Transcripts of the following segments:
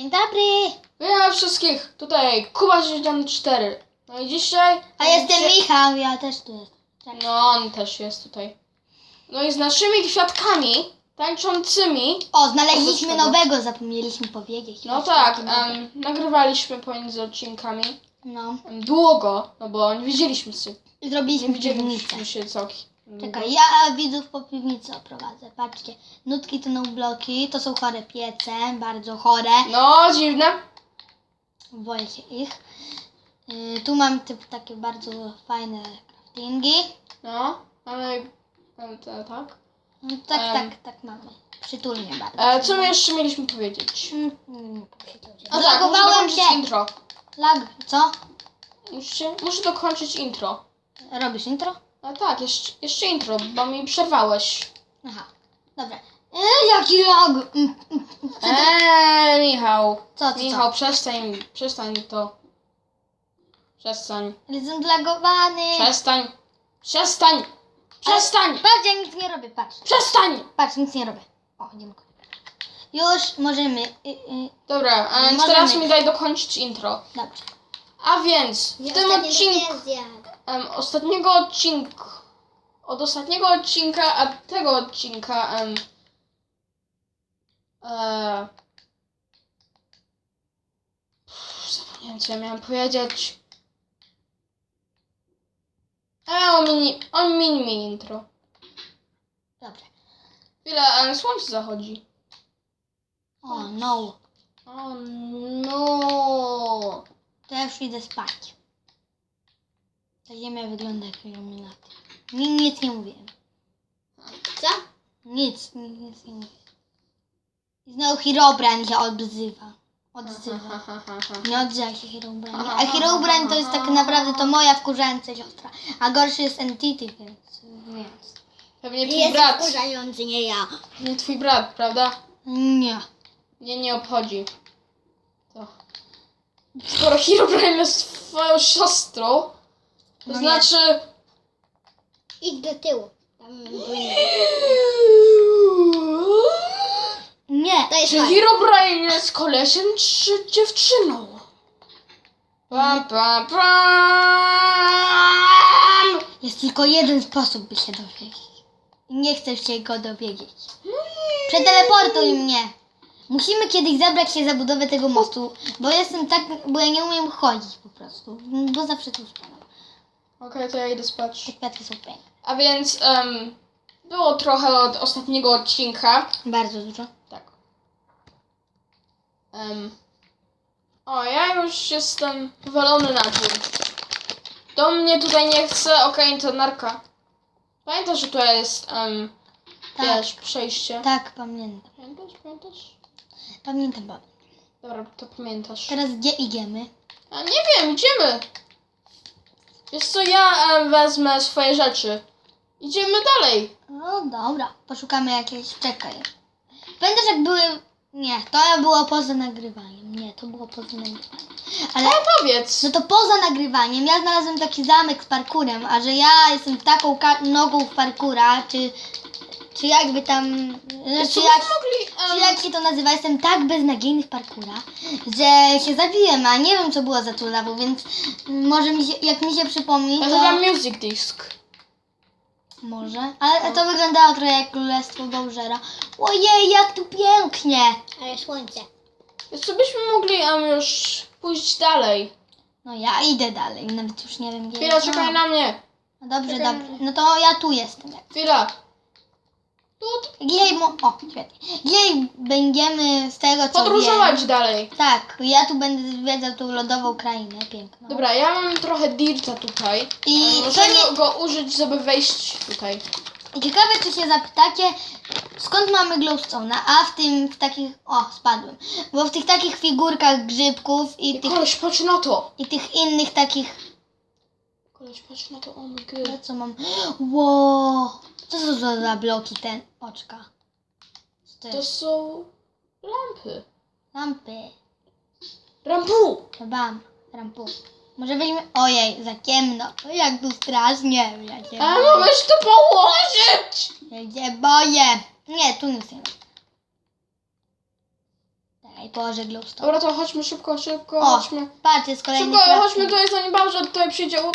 Dzień dobry. Witam wszystkich, tutaj Kuba 64. No i dzisiaj... A jestem dzisiaj- Michał, ja też tu jestem. Cześć. No, on też jest tutaj. No i z naszymi kwiatkami tańczącymi. O, znaleźliśmy Oprócz tego. nowego, zapomnieliśmy powiedzieć. No tak, em, nagrywaliśmy pomiędzy odcinkami. No. Em, długo, no bo nie widzieliśmy się. I Nie zrobiliśmy piwnicę. widzieliśmy się. Czekaj, ja widzów po piwnicy oprowadzę. Patrzcie, nutki to no bloki, to są chore piece, bardzo chore. No, dziwne. Boję się ich. Y, tu mam typ takie bardzo fajne craftingi. No, ale... em, te- tak. No, tak, Em. tak, tak mamy. Przytulnie bardzo. E, co my jeszcze mieliśmy powiedzieć? Mm, mm, przytulnie. A tak, muszę dokończyć się. intro. Lag, co? Muszę, muszę dokończyć intro. Robisz intro? A tak, jeszcze, jeszcze intro, bo mi przerwałeś. Aha, dobra. E, jaki lag! Mm, mm, Co, to? Eee, Michał. co, co, Michał, przestań, przestań to. Przestań? Jestem zlagowany. przestań, przestań, przestań, Patrz, ja nic nie robię, patrz. przestań! Patrz, nic nie robię. O, dziękuję. Już możemy. Y, y, Dobra, a Możemy. teraz mi daj dokończyć intro. dobrze. A więc, w tym odcinku, em, ostatniego odcinka, od ostatniego odcinka, a tego odcinka, em, e, pff, zapomniałem co ja miałem powiedzieć. E, omini, ominijmy intro. Dobrze. Chwilę, em, słońce zachodzi. O, no. O no. To ja już idę spać. Ta ziemia wygląda jak iluminaty. Ni- Nic nie mówiłem. Co? Nic, nic, nic nie mówię. I znowu Herobrine się odzywa. Odzywa. Nie odzywa się Herobrine. A Herobrine to jest tak naprawdę to moja wkurzająca siostra. A gorszy jest Entity, więc... więc. Pewnie twój brat. wkurzający, nie ja. Nie twój brat, prawda? Nie. Mnie nie obchodzi. To. Skoro Herobrine jest twoją siostrą, to No znaczy... Idź do tyłu. Tam. Nie. To jest Czy fajne. Herobrine jest kolesiem czy dziewczyną? Pam, pam, pam! Jest tylko jeden sposób, by się dowiedzieć. Nie chcesz się go dowiedzieć. Przeteleportuj mnie. Musimy kiedyś zabrać się za budowę tego mostu, bo jestem tak, bo ja nie umiem chodzić po prostu, bo zawsze tu spadam. Okej, to ja idę spać. Te kwiatki są piękne. A więc em, było trochę od ostatniego odcinka. Bardzo dużo. Tak. Em, o, ja już jestem wywalony na dwór. Do mnie tutaj nie chce, okej, to narka. Pamiętasz, że tu jest, um, Tak. wiesz, przejście? Tak, pamiętam. Pamiętasz, pamiętasz? Pamiętam, pamiętam. Dobra, to pamiętasz. Teraz gdzie idziemy? A nie wiem, idziemy. Wiesz co, ja em, wezmę swoje rzeczy. Idziemy dalej. No dobra, poszukamy jakiejś, czekaj. Pamiętasz jak były, nie, to było poza nagrywaniem, nie, to było poza nagrywaniem. Ale Ale powiedz. No to poza nagrywaniem ja znalazłem taki zamek z parkurem, a że ja jestem taką ka- nogą w parkura, czy, czy jakby tam, Wiesz czy jak, mogli, czy jak się to nazywa, jestem tak beznadziejny w parkura, że się zabiłem, a nie wiem co było za lawą, więc może mi się, jak mi się przypomni, to chyba music disc. może, ale to wyglądało trochę jak Królestwo Bowsera. Ojej, jak tu pięknie! Ale słońce. Wiesz co, byśmy mogli em, już pójść dalej. No ja idę dalej, nawet już nie wiem gdzie Chwila, jest. czekaj na mnie. No dobrze, dobrze, no to ja tu jestem. Chwila. Tu Gdzie, mo- o, świetnie. Gdzie będziemy z tego co podróżować wiem. dalej. Tak, ja tu będę zwiedzał tą lodową krainę piękną. Dobra, ja mam trochę dirta tutaj. I to Możemy nie, go użyć, żeby wejść tutaj. ciekawe czy się zapytacie, skąd mamy glowstone'a, a w tym, w takich, o, spadłem, bo w tych takich figurkach grzybków i I tych, koleś, patrz na to. i tych innych takich, Koleś, patrz na to, oh my god. co mam, wow, co to za za bloki ten, oczka, co to To jest, są lampy. lampy, Rampu. bam, rampu. Może weźmy, ojej, za ciemno, jak tu strasznie, ja się A boję. mogłeś to położyć. Ja się boję. Nie, tu nic nie ma. Czekaj, położę glowstone. Dobra, to chodźmy szybko, szybko, O, chodźmy. patrz, jest kolejny Szybko, chodźmy tutaj, zanim Bowser tutaj przyjdzie. O,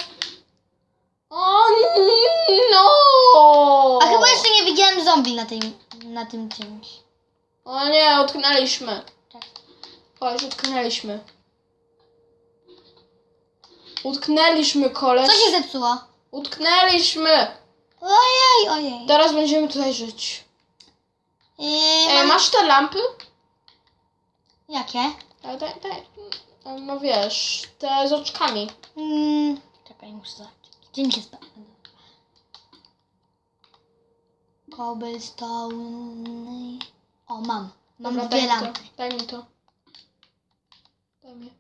no! A chyba jeszcze nie widziałem zombie na tym, na tym czymś. O nie, utknęliśmy. Czekaj. Chodź, utknęliśmy. Utknęliśmy, koleś. Co się zepsuło? Utknęliśmy. Ojej, ojej. Teraz będziemy tutaj żyć. Yy, Ej, mam... masz te lampy? Jakie? No wiesz, te z oczkami. Mm, czekaj, muszę zobaczyć. Dzień się Cobblestone. O, mam. Mam Dobra, dwie daj mi lampy. to. Daj mi to. Daj mi.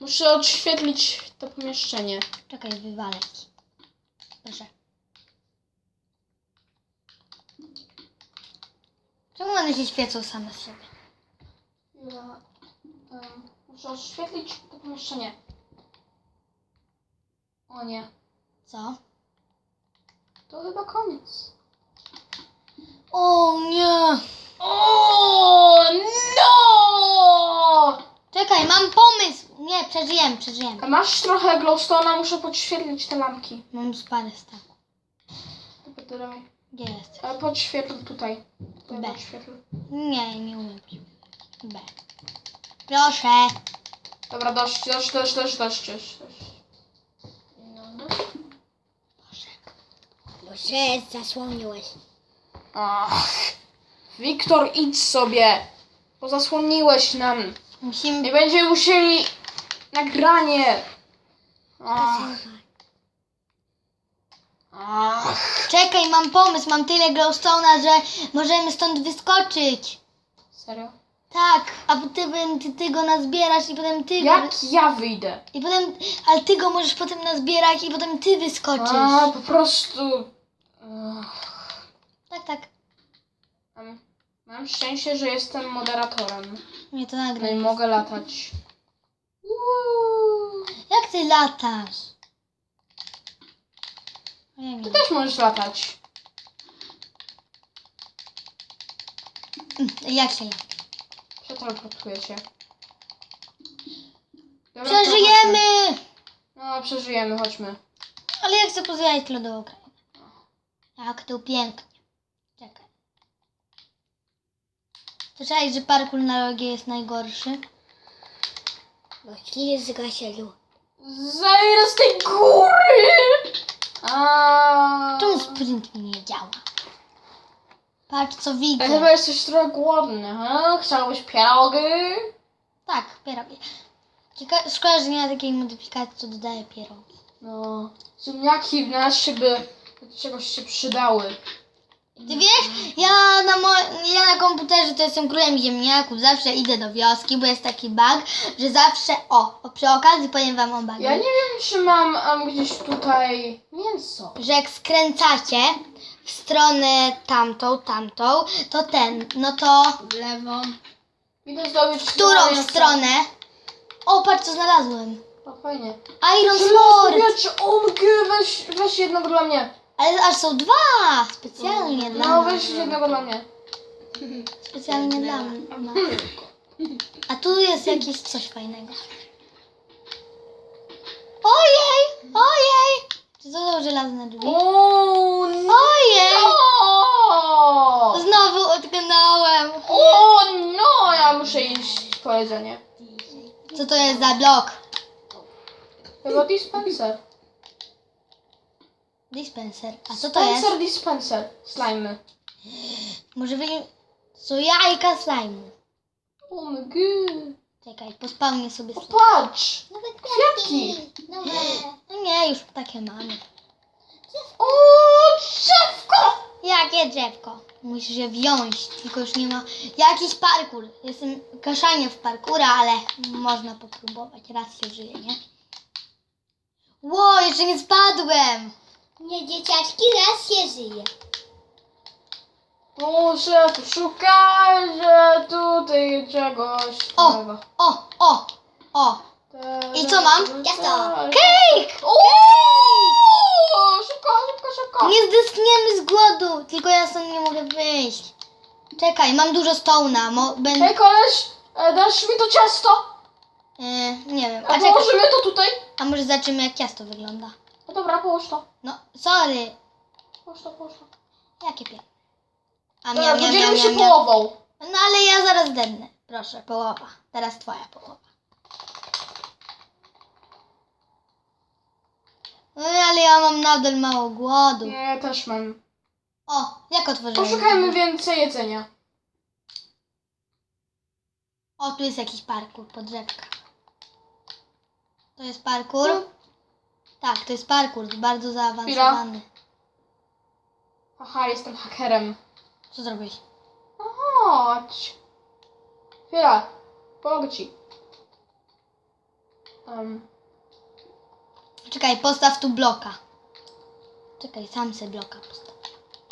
Muszę odświetlić to pomieszczenie. Czekaj, wywalę ci. Proszę. Czemu one się świecą same z siebie? Ja, em, muszę oświetlić to pomieszczenie. O nie, Co? to chyba koniec. O nie! O no! Czekaj, mam pomysł! Nie, przeżyjemy, przeżyjemy. A masz trochę glowstone'a, muszę podświetlić te lampki. Mam parę staków. Dobra. Gdzie jest? Ale podświetl tutaj. Tutaj B. podświetl. Nie, nie umiem. B. Proszę. Dobra, dość, dość, dość, dość, dość, dość. dość. Boże, zasłoniłeś. Ach, Wiktor, idź sobie. Pozasłoniłeś nam. Musimy... Nie będziemy musieli nagranie. Ach, ach. Czekaj, mam pomysł, mam tyle glowstone'a, że możemy stąd wyskoczyć. Serio? Tak, a potem ty, ty go nazbierasz i potem ty go... Jak ja wyjdę? I potem, ale ty go możesz potem nazbierać i potem ty wyskoczysz. A, po prostu. Ach. Tak. Mam, mam szczęście, że jestem moderatorem. Nie, to No i mogę latać. Uuu. Jak ty latasz? Nie Ty też możesz latać. Jak się lata? Przeteleportuję cię. Dobra, to Przeżyjemy! No, przeżyjemy, chodźmy. Ale ja chcę pozjechać lodową krainę. Jak to pięknie. Słyszałeś, że parkour na rogie jest najgorszy? Bo chwilę zgasia lód. Zajdę z tej góry! A... Czemu sprint mi nie działa? Patrz co Ja widzę. chyba jesteś trochę głodny, ha? Chciałbyś pierogi? Tak, pierogi. Cieka- Szkoda, że nie ma takiej modyfikacji, co dodaje pierogi. No, ziemniaki w naszych by do czegoś się przydały. Ty wiesz, ja na, mo- ja na komputerze to jestem królem ziemniaków. Zawsze idę do wioski, bo jest taki bug, że zawsze... O, o przy okazji powiem wam o bugu. Ja nie wiem, czy mam um, gdzieś tutaj mięso. Że jak skręcacie w stronę tamtą, tamtą, to ten, no to... W lewą. Idę zdobyć W którą mięso. stronę? O, patrz co znalazłem. O, fajnie. Iron Żelazny Sword! miecz, weź, weź jednego dla mnie. Ale aż są dwa! Specjalnie dla No, mnie. weź jednego dla mnie. Specjalnie dla mnie. No. A tu jest jakieś coś fajnego. Ojej! Ojej! Czy to są żelazne drzwi? O, no! Ojej! O, Znowu utknąłem. o, no, ja muszę iść po jedzenie. Co to jest za blok? Chyba dispenser. Dispenser. A co to jest? Dispenser, dispenser. Slimy. Może wy... Są jajka slime. Omg. Czekaj, pospałnię sobie slime. Patrz. Nawet Kwiatki. Nowe. No nie, już takie mamy. O, drzewko. Jakie drzewko? Musisz je wziąć, tylko już nie ma... Jakiś parkour. Jestem kaszanie w parkura, ale można popróbować. Raz się żyje, nie? Ło, jeszcze nie spadłem! Nie dzieciaczki, raz się żyje. Muszę tu szukać, że tutaj czegoś. O! O, o, o! I co mam? Ciasto. Cake! O! Szybko, szybko, szybko. Nie zdechniemy z głodu, tylko ja stąd nie mogę wyjść. Czekaj, mam dużo stołna, mo... Hej będę... koleś, E, dasz mi to ciasto? E, nie wiem. A A, czekaj, położymy to tutaj? a może zobaczymy jak ciasto wygląda. No dobra, połóż to. No, sorry. Połóż to, połóż to. Jakie piękne. A Dobra, miam, miam, miam, podzielimy się miam, miam. połową. No ale ja zaraz dednę. Proszę, połowa. Teraz twoja połowa. No ale ja mam nadal mało głodu. Nie, ja też mam. O, jak otworzyłem? Poszukajmy więcej jedzenia. O, tu jest jakiś parkour, podrzewka. To jest parkour? Tak, to jest parkour, bardzo zaawansowany. Haha, jestem hakerem. Co zrobiłeś? No Chodź. Chwila. Pomogę ci. Um, Czekaj, postaw tu bloka. Czekaj, sam se bloka postaw.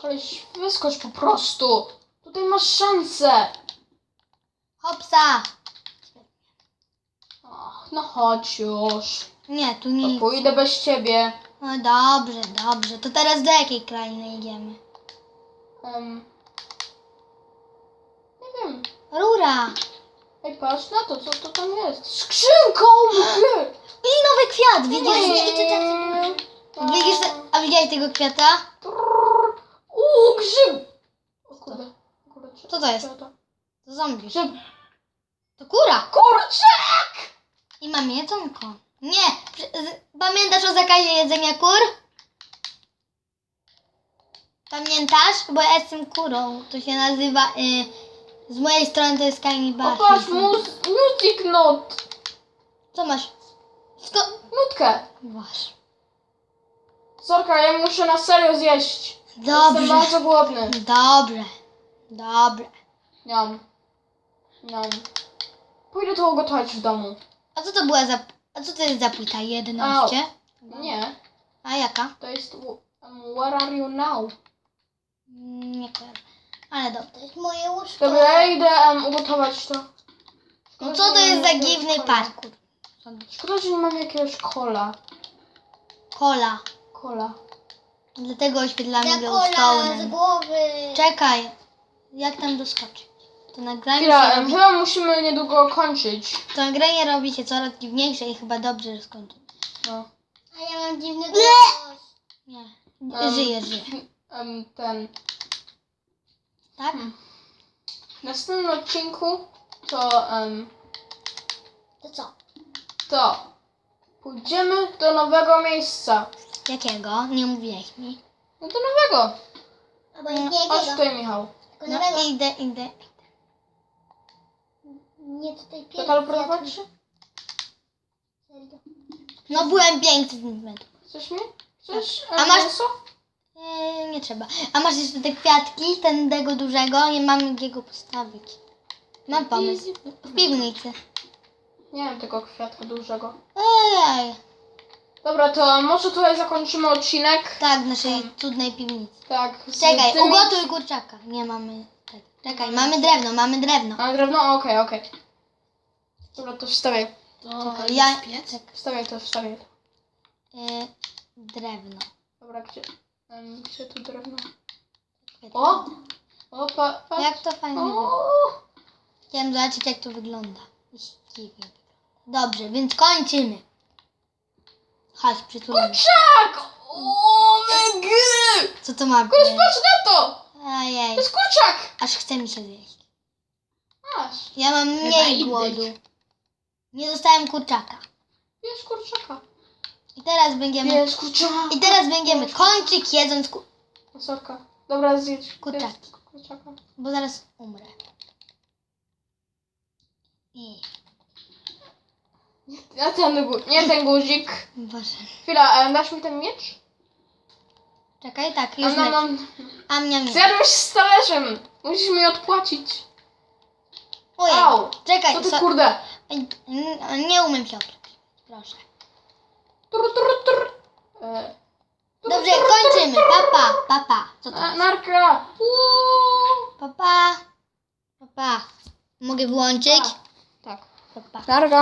koleś, wyskocz po prostu. Tutaj masz szansę. Hopsa! Ach, no chodź już. Nie, tu To nic. pójdę bez ciebie. No dobrze, dobrze. To teraz do jakiej krainy idziemy? Um, nie wiem. Rura! Ej, patrz na to, co to tam jest. Skrzynka, umyty! I nowy kwiat, widzisz? I to tak- Widzisz, a widziałeś tego kwiata? Uuu, grzyb! O kurde. Co to jest? to- zombie. Grzyb. To kura! Kurczak! I mamy jedzonko. Nie! Pamiętasz o zakazie jedzenia kur? Pamiętasz? Bo ja jestem kurą. To się nazywa... Y, z mojej strony to jest O kanibalizm. patrz, mus, music note. Co masz? Sko... Nutkę. Masz. Sorka, ja muszę na serio zjeść. Jestem Dobrze. bardzo głodny. Dobrze. Dobrze. Niam. Niam. Pójdę to ugotować w domu. A co to była za... A co to jest za płyta? 11? Nie, A jaka? to jest w- um, Where are you now? Mm, Nie kojarzę. Ale dobra. To jest moje łóżko. Dobra, ja idę um, ugotować to. No co to jest za dziwny parkour? Szkoda, że nie mam jakiegoś kola. Kola. Kola. Dlatego oświetlamy Za kola z głowy. Czekaj. Jak tam doskoczyć? To nagranie, Chwila, się em, robi, chyba musimy niedługo kończyć. to nagranie robi się coraz dziwniejsze i chyba dobrze, że skończy. No. A ja mam dziwny głos. Nie. Em, Żyje, żyje. em, ten. Tak? Hmm. W następnym odcinku to em, To co? to pójdziemy do nowego miejsca. Jakiego? Nie mówiłeś mi. No do nowego. Albo No, nie Chodź jakiego. tutaj, Michał. Tylko No nowego. idę, idę. Nie tutaj To się? Serio. No byłem 500 cm. Chcesz mi? Chcesz A masz- mięso? Eee, nie trzeba. A masz jeszcze te kwiatki, ten tego dużego? Nie mamy gdzie go postawić. Mam pomysł. W piwnicy. Nie wiem tego kwiatka dużego. Ojej. Dobra, to może tutaj zakończymy odcinek. Tak, w naszej cudnej piwnicy. Tak. z Czekaj, tymi- ugotuj kurczaka. Nie mamy. Czekaj, mamy drewno, mamy drewno. A drewno? Okej, okej. Dobra, to wstawiaj. Czekaj, ja... Czekaj. Wstawiaj to, wstawiaj to. Eee, drewno. Dobra, gdzie? em, Gdzie tu drewno? O! O, pa, patrz. Jak to fajnie wygląda. O! Chciałem zobaczyć, jak to wygląda. Dziwnie wygląda. Dobrze, więc kończymy. Chodź, przytulimy. Kurczak! O, mega! Co to ma być? Patrz na to! Ojej, To jest kurczak! aż chce mi się zjeść. Masz. Ja mam mniej głodu. Nie dostałem kurczaka. Bierz kurczaka. I teraz będziemy... Bierz kurczaka. I teraz będziemy kończyć jedząc ku... Sorka. Dobra, zjedź. Kurczaki. Kurczaka. Bo zaraz umrę. I... Nie ten, gu- nie ten guzik. Boże. Chwila, e, dasz mi ten miecz? Czekaj, tak, A już no, leci. no, A mnie nie. Zjadłeś z talerzem. Musisz mi odpłacić. Ojej, Au. czekaj, Co ty so... kurde? N- nie umiem się oprawić. Proszę. Tur, tur, tur. E, tur, Dobrze, tur, tur, kończymy. tur. Papa, papa. Co to E? Narka. Uuu. Papa. Papa. Mogę wyłączyć? Tak. Papa. Narka.